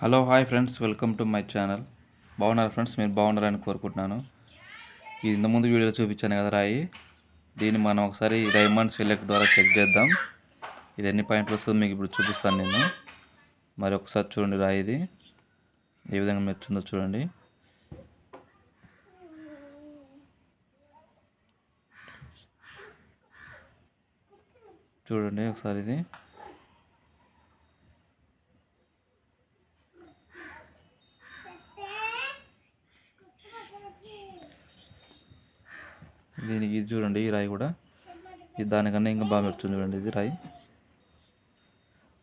Hello hi friends welcome to my channel. బాగున్నారు friends? మీరు బాగున్నారని కోరుకుంటున్నాను. ఇది ఇంత ముందు వీడియోలో చూపించాను కదా రాయి. దీన్ని మనం ఒకసారి డైమండ్ సెలెక్ట్ ద్వారా చెక్ చేద్దాం. ఇది ఎన్ని పాయింట్లు వస్తుందో మీకు ఇప్పుడు చూపిస్తాను నేను. మరి ఒకసారి చూడండి రాయి ఇది. ఏ విధంగా మెచ్చుందో చూడండి. చూడండి ఒకసారి ఇది. దీనికి ఇది చూడండి ఈ రాయి కూడా. ఇది దానికన్నా ఇంకా బాగా మెరుస్తుంది చూడండి ఇది రాయి.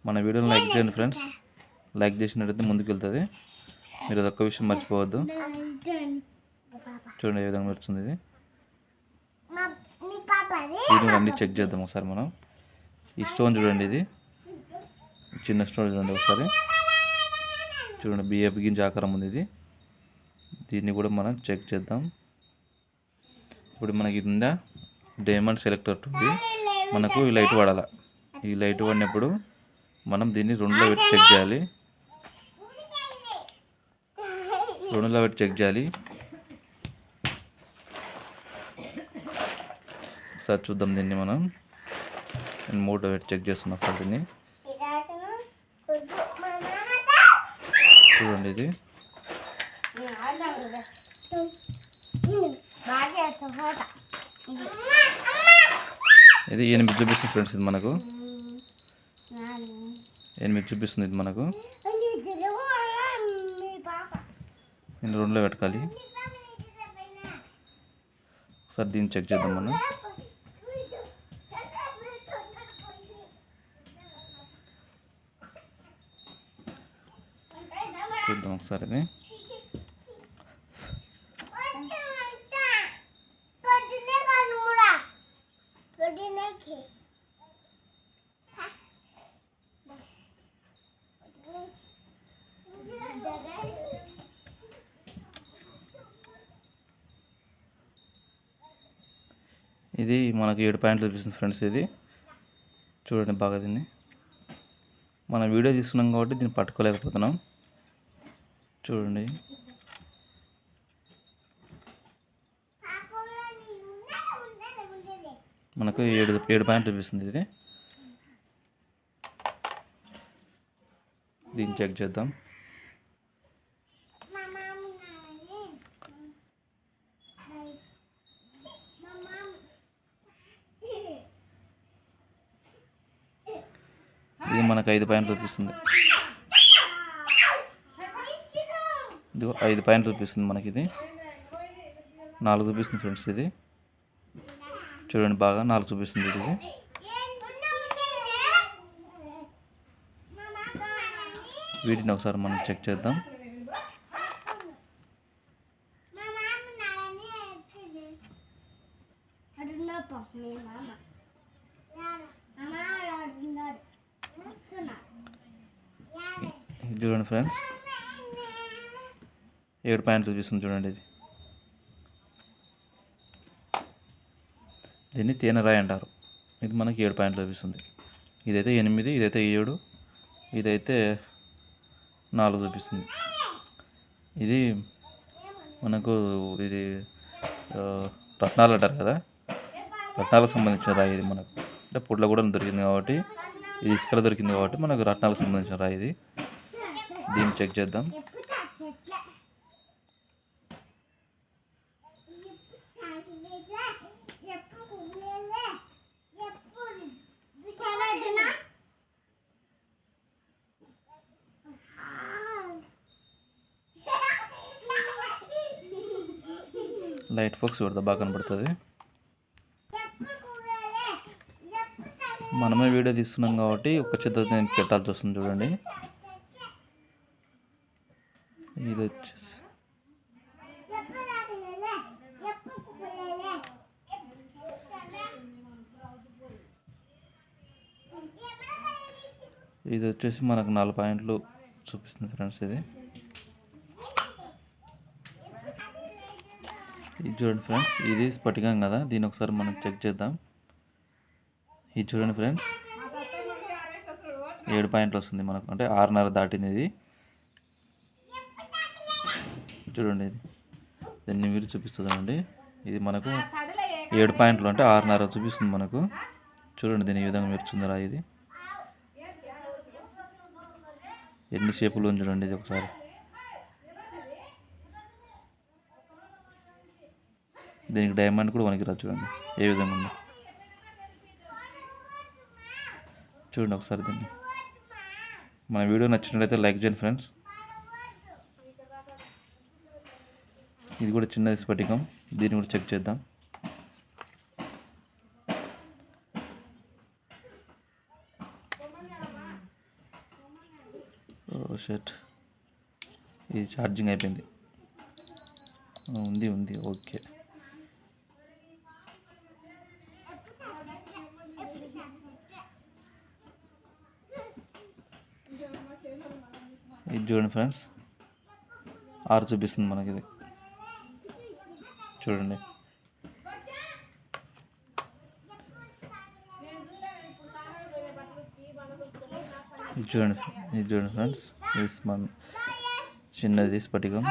మన వీడియోని లైక్ చేయండి ఫ్రెండ్స్. లైక్ చేసినట్టయితే ముందుకు వెళ్తుంది. మీరు అదొక్క విషయం మర్చిపోవద్దు. చూడండి ఏ విధంగా మెరుస్తుంది ఇది. మీ దీన్ని చెక్ చేద్దాం ఒకసారి మనం. ఈ స్టోన్ చూడండి ఇది. చిన్న స్టోన్ చూడండి ఒకసారి. చూడండి బియ్య బిగించి ఆకారం ఉంది ఇది. దీన్ని కూడా మనం చెక్ చేద్దాం. ఇప్పుడు మనకి కింద డైమండ్ సెలెక్టర్ ఉంది మనకు ఈ లైట్ పడాలి ఈ లైట్ పడినప్పుడు మనం దీన్ని రెండులో పెట్టి చెక్ చేయాలి. రెండులో పెట్టి చెక్ చేయాలి. ఒకసారి చూద్దాం దీన్ని మనం. నేను మూడో పెట్టి చెక్ చేస్తున్నా ఒకసారి దీన్ని. చూడండి ఇది. ఇది. ఎనిమిది చూపిస్తుంది ఫ్రెండ్స్ ఇది మనకు. ఎనిమిది చూపిస్తుంది ఇది మనకు. నేను రెండులో పెట్టాలి. ఒకసారి దీన్ని చెక్ చేద్దాం మనం. చూద్దాం ఒకసారి ఇది మనకు ఏడు పాయింట్లు చూపిస్తుంది ఫ్రెండ్స్ ఇది. చూడండి బాగా దీన్ని. మనం వీడియో తీసుకున్నాం కాబట్టి దీన్ని పట్టుకోలేకపోతున్నాం. చూడండి. మనకు ఏడు ఏడు పాయింట్ చూపిస్తుంది ఇది. దీన్ని చెక్ చేద్దాం. ఇది మనకు ఐదు పాయింట్లు చూపిస్తుంది. ఇదిగో ఐదు పాయింట్లు చూపిస్తుంది మనకి ఇది. నాలుగు చూపిస్తుంది ఫ్రెండ్స్ ఇది. చూడండి బాగా నాలుగు చూపిస్తుంది ఇది. వీటిని ఒకసారి మనం చెక్ చేద్దాం. చూడండి ఫ్రెండ్స్. ఏడు పాయింట్లు చూపిస్తుంది చూడండి ఇది. దీన్ని తేనె రాయి అంటారు. ఇది మనకి ఏడు పాయింట్లు చూపిస్తుంది. ఇదైతే ఎనిమిది ఇదైతే ఏడు ఇదైతే నాలుగు చూపిస్తుంది. ఇది మనకు ఇది రత్నాలు అంటారు కదా? రత్నాలకు సంబంధించిన రాయి ఇది మనకు. అంటే పుట్ల కూడా దొరికింది కాబట్టి ఇది ఇసుకలో దొరికింది కాబట్టి మనకు రత్నాలకు సంబంధించిన రాయి ఇది. దీన్ని చెక్ చేద్దాం. లైట్ ఫోక్స్ పెడతా బాగా కనబడుతుంది మనమే వీడియో తీస్తున్నాం కాబట్టి ఒక చిత్ర నేను పెట్టాల్సి వస్తుంది చూడండి. ఇది వచ్చేసి ఇది వచ్చేసి మనకు నాలుగు పాయింట్లు చూపిస్తుంది ఫ్రెండ్స్ ఇది. ఇది చూడండి ఫ్రెండ్స్ ఇది స్ఫటికం కదా. దీని ఒకసారి మనం చెక్ చేద్దాం. ఇది చూడండి ఫ్రెండ్స్ ఏడు పాయింట్లు వస్తుంది మనకు. అంటే ఆరున్నర దాటింది ఇది. చూడండి ఇది. దీన్ని మీరు చూపిస్తుందండి. ఇది మనకు ఏడు పాయింట్లు అంటే ఆరున్నర చూపిస్తుంది మనకు. చూడండి దీని ఈ విధంగా మెరుచుందిరా ఇది. ఎన్ని షేపులు ఉంది చూడండి ఇది ఒకసారి. దీనికి డైమండ్ కూడా వనికిరా చూడండి. ఏ విధంగా ఉందో? చూడండి ఒకసారి దీన్ని. మన వీడియో నచ్చినట్లయితే లైక్ చేయండి ఫ్రెండ్స్. ఇది కూడా చిన్న స్ఫటికం. దీన్ని కూడా చెక్ చేద్దాం. ఓ షర్ట్ ఇది ఛార్జింగ్ అయిపోయింది. ఉంది ఉంది. ఓకే. ఇది చూడండి ఫ్రెండ్స్. ఆరు చూపిస్తుంది మనకి ఇది. చూడండి. ఇది చూడండి ఇది చూడండి ఫ్రెండ్స్. ఇది మన చిన్నది స్ఫటికం.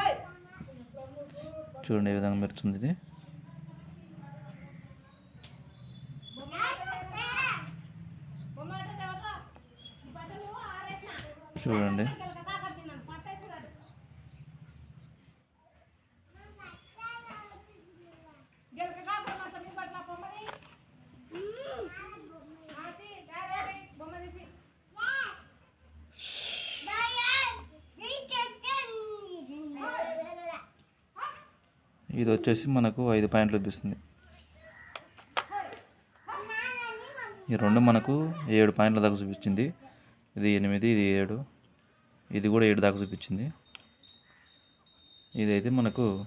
చూడండి ఏ విధంగా మెరుస్తుంది ఇది. చూడండి. ఇది వచ్చేసి మనకు ఐదు పాయింట్లు చూపిస్తుంది ఈ రెండు మనకు ఏడు పాయింట్ల దాకా చూపించింది. ఇది ఎనిమిది ఇది ఏడు ఇది కూడా ఏడు దాకా చూపించింది. ఇదైతే మనకు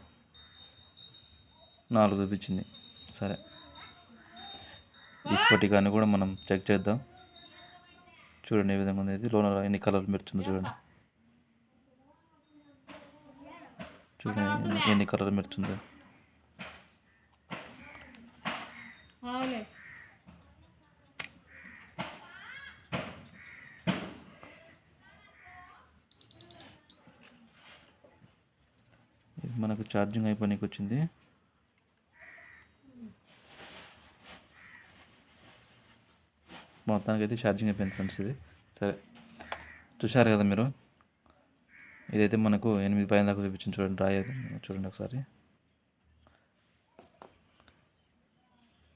నాలుగు చూపించింది. సరే. ఈ స్ఫటికాన్ని కూడా మనం చెక్ చేద్దాం. చూడండి ఏ విధంగా ఉంది. లోన ఎన్ని కలర్లు మెరుచుందో చూడండి. చూడండి ఎన్ని- మెరుచుందో అవులే ఇది మనకు ఛార్జింగ్ అయిపోయినకి వచ్చింది. మొత్తానికి అయితే ఛార్జింగ్ అయిపోయింది ఫ్రెండ్స్ ఇది. సరే చూశారు కదా మీరు? ఇదైతే మనకు ఎనిమిది పైన దాకా చూపించింది చూడండి డ్రా చూడండి ఒకసారి.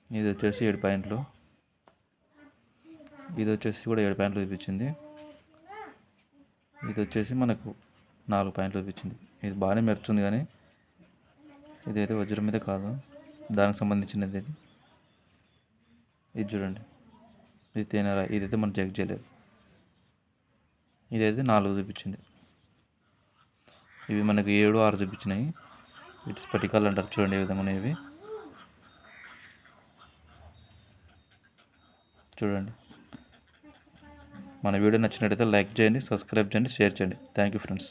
ఇది వచ్చేసి ఏడు పాయింట్లు. ఇది వచ్చేసి కూడా ఏడు పాయింట్లు చూపించింది. ఇది వచ్చేసి మనకు నాలుగు పాయింట్లు చూపించింది. ఇది బాగానే మెరుచుంది కానీ ఇదైతే వజ్రం మీద కాదు దానికి సంబంధించినది ఇది. ఇది చూడండి. ఇది తేనెరా ఇదైతే మనం చెక్ చేయలేదు. ఇదైతే నాలుగు చూపించింది. ఇవి మనకు ఏడు ఆరు చూపించినాయి. వీటి స్ఫటికాలు అంటారు చూడండి ఏ విధంగా ఇవి. చూడండి. మన వీడియో నచ్చినట్టయితే లైక్ చేయండి సబ్స్క్రైబ్ చేయండి షేర్ చేయండి. Thank you friends